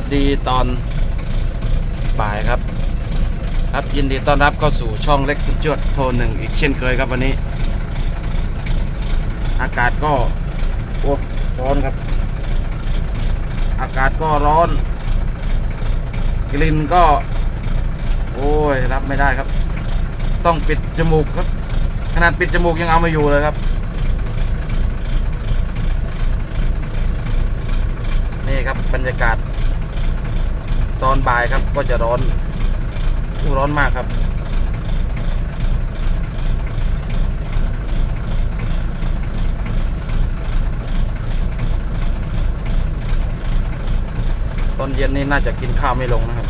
วัสดีตอนบ่ายครับ ครับยินดีต้อนรับเข้าสู่ช่องเล็กสุดจวดโทรหนึ่งอีกเช่นเคยครับวันนี้ อากาศก็โอ้ร้อนครับ อากาศก็ร้อน กลิ่นก็ โอ้ยรับไม่ได้ครับ ต้องปิดจมูกครับ ขนาดปิดจมูกยังเอาม่อยู่เลยครับนี่ครับบรรยากาศ ตอนบ่ายครับก็จะร้อนอู้ร้อนมากครับ ตอนเย็นนี่น่าจะกินข้าวไม่ลงนะครับ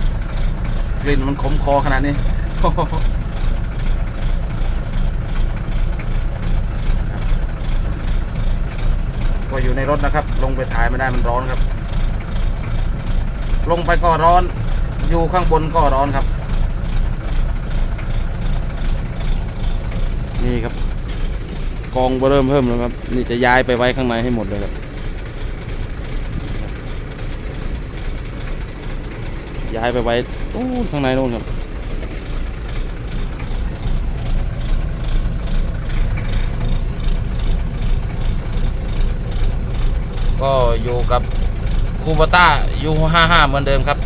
กลิ่นมันขมคอขนาดนี้ก็อยู่ในรถนะครับ ลงไปถ่ายไม่ได้มันร้อนครับ ลงไปก็ร้อน อยู่ข้างบนก็ร้อนครับ นี่ครับ กองเริ่มเพิ่มแล้วครับ นี่จะย้ายไปไว้ข้างในให้หมดเลยครับ ย้ายไปไว้ตู้ข้างในนู่นครับก็อยู่กับ คูบต้ายูห้าห้าเหมือนเดิมครับ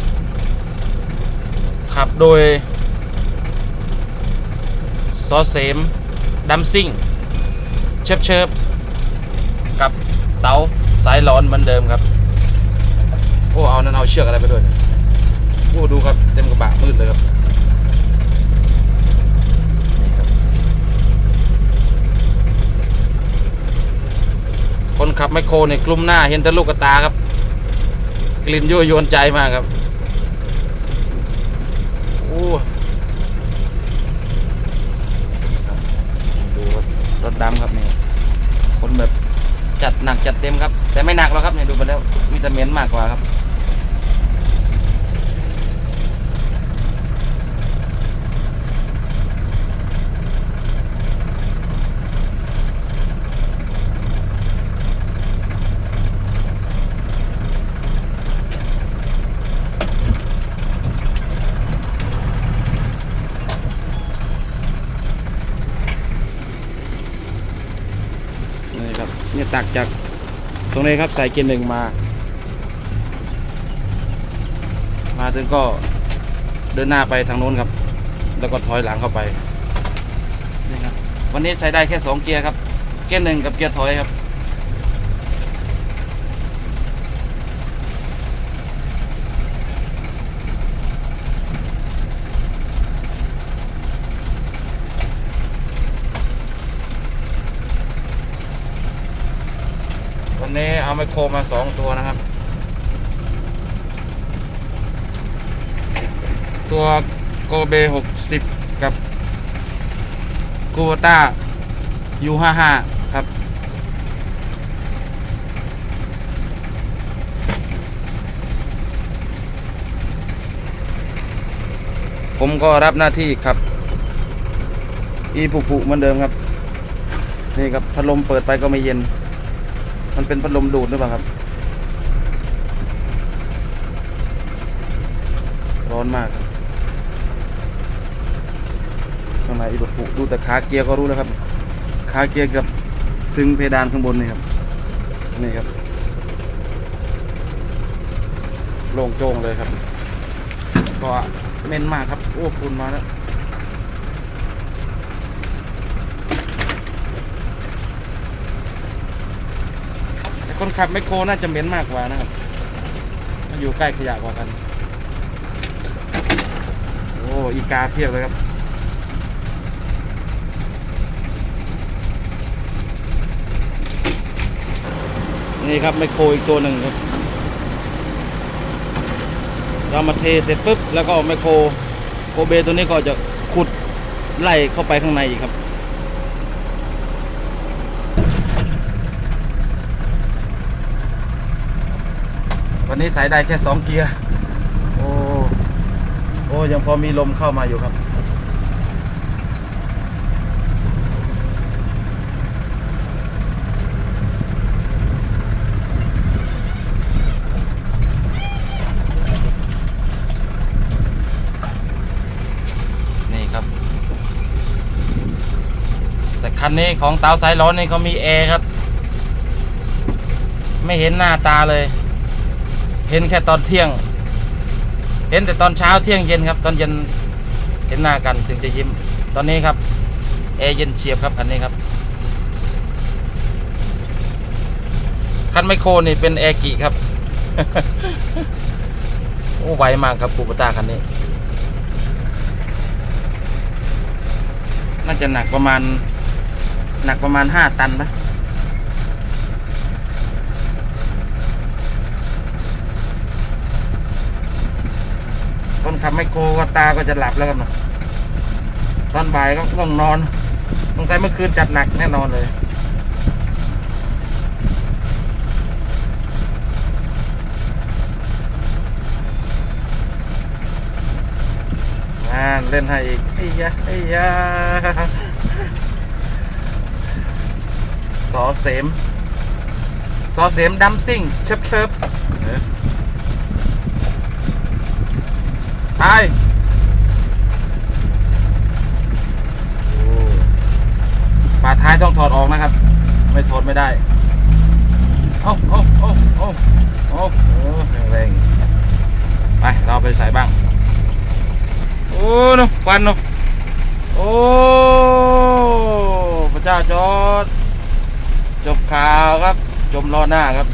ขับโดยซอเสมดัมซิ่ง เชิบเชิบกับเตาสายร้อนเหมือนเดิมครับ โอ้ เอานั้นเอาเชือกอะไรไปด้วยโอ้ดูครับ เต็มกระบะมืดเลยครับคนขับไมโครเนี่ยกลุ่มหน้าเห็นแต่ลูกกระตาครับ กลิ่นยั่วยวนใจมากครับโอ้ครับดูรถรถดำครับนี่คนแบบจัดหนักจัดเต็มครับ แต่ไม่หนักหรอกครับเนี่ยดูไปแล้วมีแต่เหม็นมากกว่าครับ ตักจากตรงนี้ครับใส่เกียร์หนึ่งมา มาถึงก็เดินหน้าไปทางโน้นครับ แล้วก็ถอยหลังเข้าไปนี่ครับวันนี้ใช้ได้แค่สองเกียร์ครับ เกียร์หนึ่งกับเกียร์ถอยครับ วันนี้เอาไมโครมาสองตัวนะครับ ตัวโกเบหกสิบกับกูต้ายูห้าห้าครับ ผมก็รับหน้าที่ครับ อีปุปุเหมือนเดิมครับ นี่ครับพัดลมเปิดไปก็ไม่เย็น มันเป็นพัดลมดูดหรือเปล่าครับ ร้อนมากข้างในอีกปุดูแต่ขาเกียร์ก็รู้แล้วครับ ขาเกียร์กับถึงเพดานข้างบนนี่ครับ นี่ครับ โล่งโจ้งเลยครับ ก็เม็นมากครับ โอ้ฝุ่นมาแล้ว คนขับไมโครน่าจะเหม็นมากกว่านะครับมันอยู่ใกล้ขยะกว่ากัน โอ้อีกาเพียบเลยครับนี่ครับไมโครอีกตัวหนึ่งครับ เรามาเทเสร็จปุ๊บ แล้วก็เอาไมโครโกเบตัวนี้ก็จะขุดไล่เข้าไปข้างในอีกครับ วันนี้สายได้แค่สองเกียร์ โอ้ โอ้ ยังพอมีลมเข้ามาอยู่ครับแต่คันนี้ของเตาสายร้อนนี่เขามีแอร์ครับ ไม่เห็นหน้าตาเลย เห็นแค่ตอนเที่ยง เห็นแต่ตอนเช้าเที่ยงเย็นครับ ตอนเย็นเห็นหน้ากันถึงจะยิ้ม ตอนนี้ครับแอร์เย็นเฉียบครับคันนี้ครับคันไมโครนี่เป็นแอร์กิครับโอ้ไวมากครับคูปต้าคันนี้ น่าจะหนักประมาณ หนักประมาณห้าตันนะ คนขับไมโครก็ตาก็จะหลับแล้วกันเนะตอนบ่ายก็ต้องนอนสงสัยเมื่อคืนจัดหนักแน่นอนเลยอ่าเล่นให้อีกไอ้ยะไอ้ยะสอเสมสอเสมดัมซิ่งเชิบเชิบเออ ไปโอ้ฝาท้ายต้องถอดออกนะครับ ไม่ถอดไม่ได้โอ้โอ้โอ้โอ้โอ้โอ้แรงๆไป เราไปใส่บ้าง โอ้เนอะควันเนอะโอ้พระเจ้าจอด จบข่าวครับ จมล้อหน้าครับ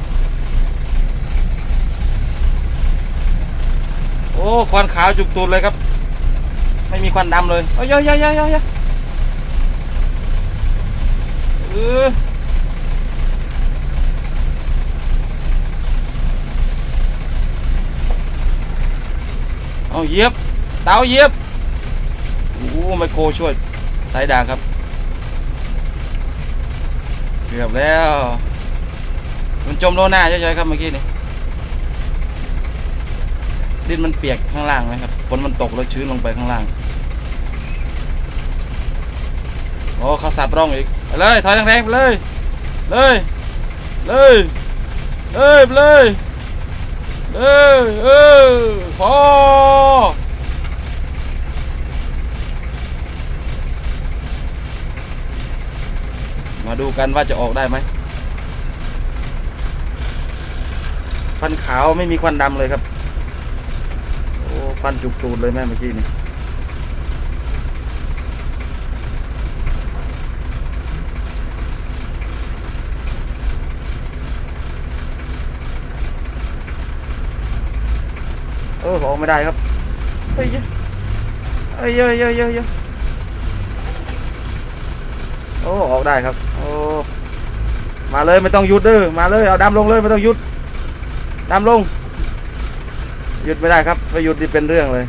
โอ้ควันขาวจุกตูดเลยครับ ไม่มีควันดำเลยเอ้ยเยอะเยอะเยอะเยอะเออเอาเยียบเตาเยียบโอ้ไมโครช่วยสายด่างครับเกือบแล้ว มันจมโลหน้าเฉยๆครับเมื่อกี้นี่ ดินมันเปียกข้างล่างไหมครับฝนมันตกแล้วชื้นลงไปข้างล่างโอ้เขาสับร่องอีกไปเลยถอยแรงๆไปเลย เลยเลยเลยเลยเลยเออพอมาดูกันว่าจะออกได้ไหมควันขาวไม่มีควันดำเลยครับ โอ้นจุกตูดเลยแม่เมื่อกี้นี่เออออกไม่ได้ครับเฮ้ยเฮ้ยเฮ้ยเฮ้ยเฮ้ยโอ้ออกได้ครับโอ้มาเลยไม่ต้องหยุดเด้อมาเลยเอาดำลงเลยไม่ต้องหยุดดำลง หยุดไม่ได้ครับไปหยุดนี่เป็นเรื่องเลย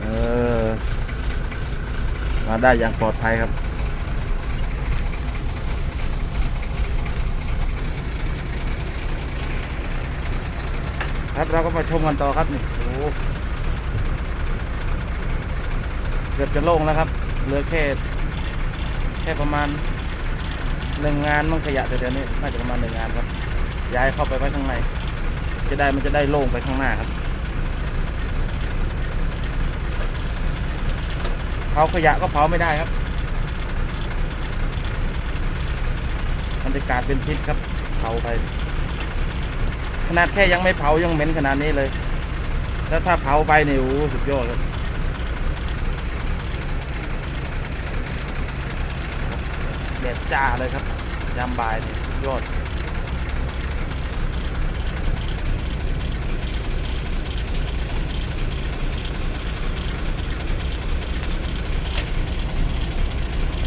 เออ มาได้อย่างปลอดภัยครับครับเราก็มาชมกันต่อครับนี่โอ้เกือบจะโล่งแล้วครับเหลือแค่แค่ประมาณ หนึ่งงานมั่งขยะเดี๋ยวนี้น่าจะประมาณหนึ่งงานครับ ย้ายเข้าไปไว้ข้างใน จะได้มันจะได้โล่งไปข้างหน้าครับเผาขยะก็เผาไม่ได้ครับบรรยากลาศเป็นพิษครับเผาไปขนาดแค่ยังไม่เผายังเหม็นขนาดนี้เลย แล้วถ้าเผาไปเนี่ยโอ้โหสุดยอดครับแดด จ้าเลยครับยามบ่ายนี่ยอด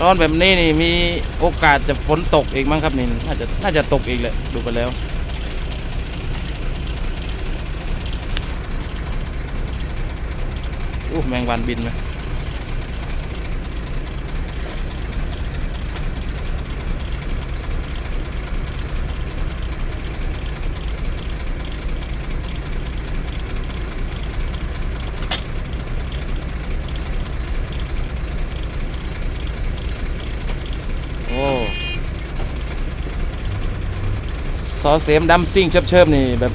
ร้อนแบบนี้นี่มีโอกาสจะฝนตกอีกมั้งครับนี่น่าจะน่าจะตกอีกแหละดูไปแล้ว อู้แมงวันบินไหมโอ้ ซอเสมดำซิ่งเชิบๆนี่แบบ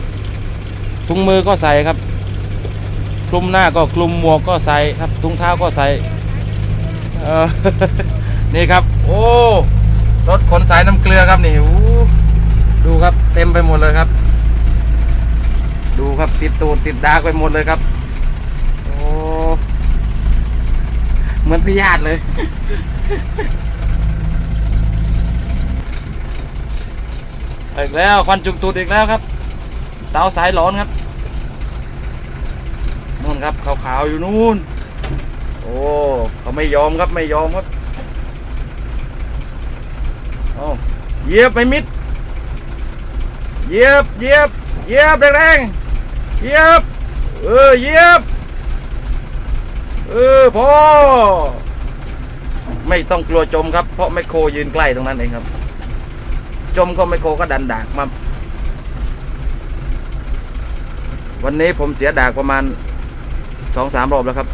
ถุงมือก็ใส่ครับคลุมหน้าก็คลุมหมวกก็ใส่ครับถุงเท้าก็ใส่เออนี่ครับ โอ้รถขนสายน้ำเกลือครับนี่ดูครับเต็มไปหมดเลยครับ ดูครับติดตูดติดดากไปหมดเลยครับ โอ้เหมือนพยาธิเลย อีกแล้วควันจุกตูดอีกแล้วครับ เตาสายหลอนครับนู่นครับขาวๆอยู่นู่น โอ้เขาไม่ยอมครับไม่ยอมครับโอ้เยียบไม่มิดเยียบเยียบเยียบแรงๆเยียบเออเยียบเออพอไม่ต้องกลัวจมครับ เพราะไมโครยืนใกล้ตรงนั้นเองครับ จมก็ไมโครก็ดันดากมา วันนี้ผมเสียดากประมาณสองสามรอบแล้วครับ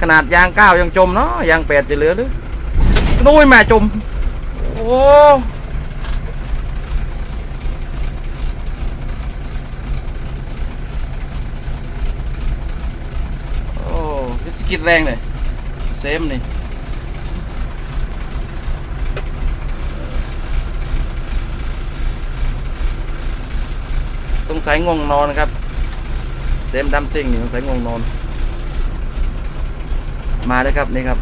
ขนาดยางเก้ายังจมเนาะยางแปดจะเหลือหรือนุ้ยแม่จม โอ้โอ้ยสกิดแรงเลยเซมนี่ ส งสัยง่วงนอนครับ เซมดัมซิงนี่สงสัยง่วงนอน มาเลยครับนี่ครับ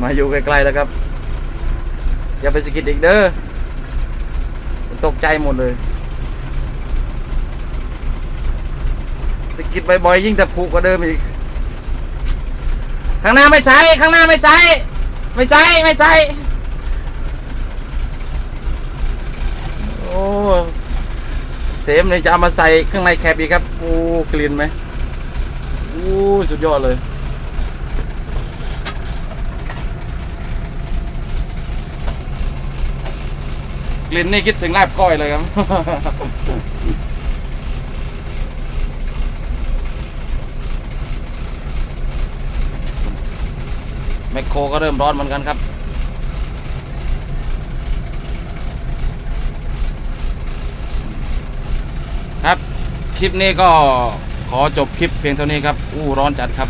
มาอยู่ใกล้ๆแล้วครับ อย่าไปสกิดอีกเด้อตกใจหมดเลยสกิดบ่อยๆยิ่งจะผูกกว่าเดิมอีก ข้างหน้าไม่ใส่ข้างหน้าไม่ใส่ไม่ใส่ไม่ใส่ โอ้เซฟนี่จะเอามาใส่ข้างในแคบอีกครับโอ้กลิ่นไหมโอ้สุดยอดเลยกลิ่นนี่คิดถึงลาบก้อยเลยครับ แมคโครก็เริ่มร้อนเหมือนกันครับ คลิปนี้ก็ขอจบคลิปเพียงเท่านี้ครับ อู้ร้อนจัดครับ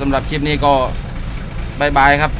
สำหรับคลิปนี้ก็บายบายครับ